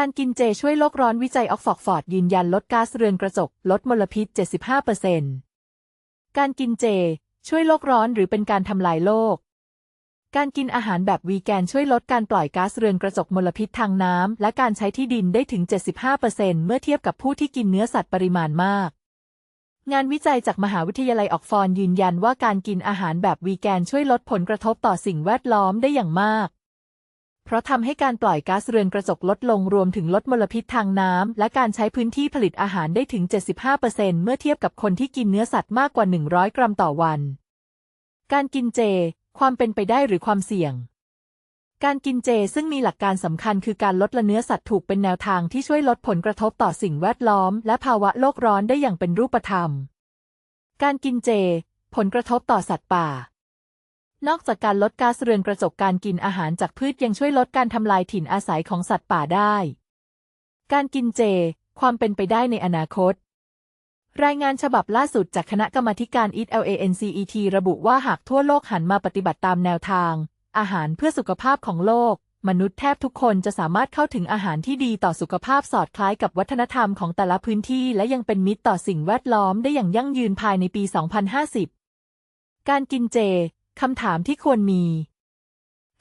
การกินเจช่วยโลกร้อนวิจัยออกฟอกฟอร์ดยืนยันลดก๊าซเรือนกระจก ลดมลพิษ 75%การกินเจ ช่วยโลกร้อนหรือเป็นการทำลายโลก การกินอาหารแบบวีแกนช่วยลดการปล่อยก๊าซเรือนกระจกมลพิษทางน้ำและการใช้ที่ดินได้ถึง 75%เมื่อเทียบกับผู้ที่กินเนื้อสัตว์ปริมาณมากงานวิจัยจากมหาวิทยาลัยออกฟอร์ดยืนยันว่าการกินอาหารแบบวีแกนช่วยลดผลกระทบต่อสิ่งแวดล้อมได้อย่างมาก เพราะทำให้การปล่อยก๊าซเรือนกระจกลดลงรวมถึงลดมลพิษทางน้ำและการใช้พื้นที่ผลิตอาหารได้ถึง 75%เมื่อเทียบกับคนที่กินเนื้อสัตว์มากกว่า 100 กรัมต่อวัน การกินเจ ความเป็นไปได้หรือความเสี่ยงการกินเจซึ่งมีหลักการสำคัญคือการลดละเนื้อสัตว์ถูกเป็นแนวทางที่ช่วยลดผลกระทบต่อสิ่งแวดล้อม และภาวะโลกร้อนได้อย่างเป็นรูปธรรม การกินเจ ผลกระทบต่อสัตว์ป่า นอกจากการลดก๊าซเรือนกระจกการกินอาหารจากพืชยังช่วยลดการทำลายถิ่นอาศัยของสัตว์ป่าได้ การกินเจ ความเป็นไปได้ในอนาคต รายงานฉบับล่าสุดจากคณะกรรมาการ EAT LANCET ระบุว่าหากทั่วโลกหันมาปฏิบัติตามแนวทาง อาหารเพื่อสุขภาพของโลก มนุษย์แทบทุกคนจะสามารถเข้าถึงอาหารที่ดีต่อสุขภาพสอดคล้ายกับวัฒนธรรมของแต่ละพื้นที่ และยังเป็นมิตรต่อสิ่งแวดล้อมได้อย่างยั่งยืนภายในปี 2050 การกินเจ คำถามที่ควรมี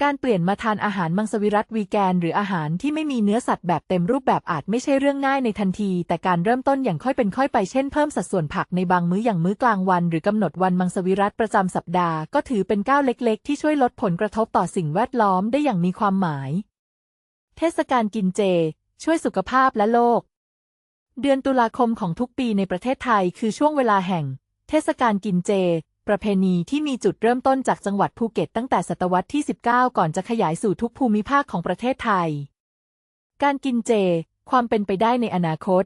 การเปลี่ยนมาทานอาหารมังสวิรัตวีแกน หรืออาหารที่ไม่มีเนื้อสัตว์แบบเต็มรูปแบบอาจไม่ใช่เรื่องง่ายในทันที แต่การเริ่มต้นอย่างค่อยเป็นค่อยไปเช่นเพิ่มสัดส่วนผักในบางมื้ออย่างมื้อกลางวัน หรือกำหนดวันมังสวิรัตประจำสัปดาห์ก็ถือเป็นก้าวเล็กๆ ที่ช่วยลดผลกระทบต่อสิ่งแวดล้อมได้อย่างมีความหมาย เทศกาลกินเจ ช่วยสุขภาพและโลก เดือนตุลาคมของทุกปีในประเทศไทยคือช่วงเวลาแห่ง เทศกาลกินเจ ประเพณีที่มีจุดเริ่มต้นจากจังหวัดภูเก็ตตั้งแต่ศตวรรษที่ 19 ก่อนจะขยายสู่ทุกภูมิภาคของประเทศไทย การกินเจ ความเป็นไปได้ในอนาคต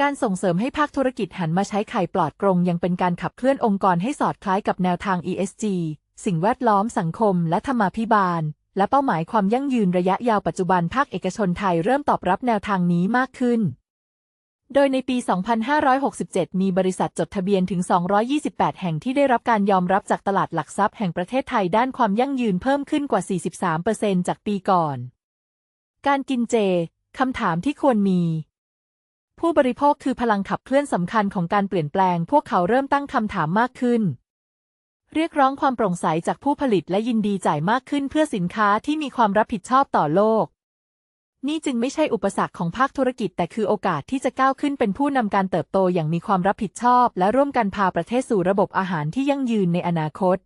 การส่งเสริมให้ภาคธุรกิจหันมาใช้ไข่ปลอดกรงยังเป็นการขับเคลื่อนองค์กรให้สอดคล้ายกับแนวทาง ESG สิ่งแวดล้อมสังคม และธรรมาภิบาล และเป้าหมายความยั่งยืนระยะยาวปัจจุบันภาคเอกชนไทยเริ่มตอบรับแนวทางนี้มากขึ้น โดยในปี 2567 มีบริษัทจดทะเบียนถึง 228 แห่งที่ได้รับการยอมรับจากตลาดหลักทรัพย์แห่งประเทศไทยด้านความยั่งยืนเพิ่มขึ้นกว่า 43%จากปีก่อน การกินเจ คำถามที่ควรมี ผู้บริโภคคือพลังขับเคลื่อนสำคัญของการเปลี่ยนแปลง พวกเขาเริ่มตั้งคำถามมากขึ้น เรียกร้องความโปร่งใสจากผู้ผลิตและยินดีจ่ายมากขึ้นเพื่อสินค้าที่มีความรับผิดชอบต่อโลก นี่จึงไม่ใช่อุปสรรคของภาคธุรกิจ แต่คือโอกาสที่จะก้าวขึ้นเป็นผู้นำการเติบโตอย่างมีความรับผิดชอบ และร่วมกันพาประเทศสู่ระบบอาหารที่ยั่งยืนในอนาคต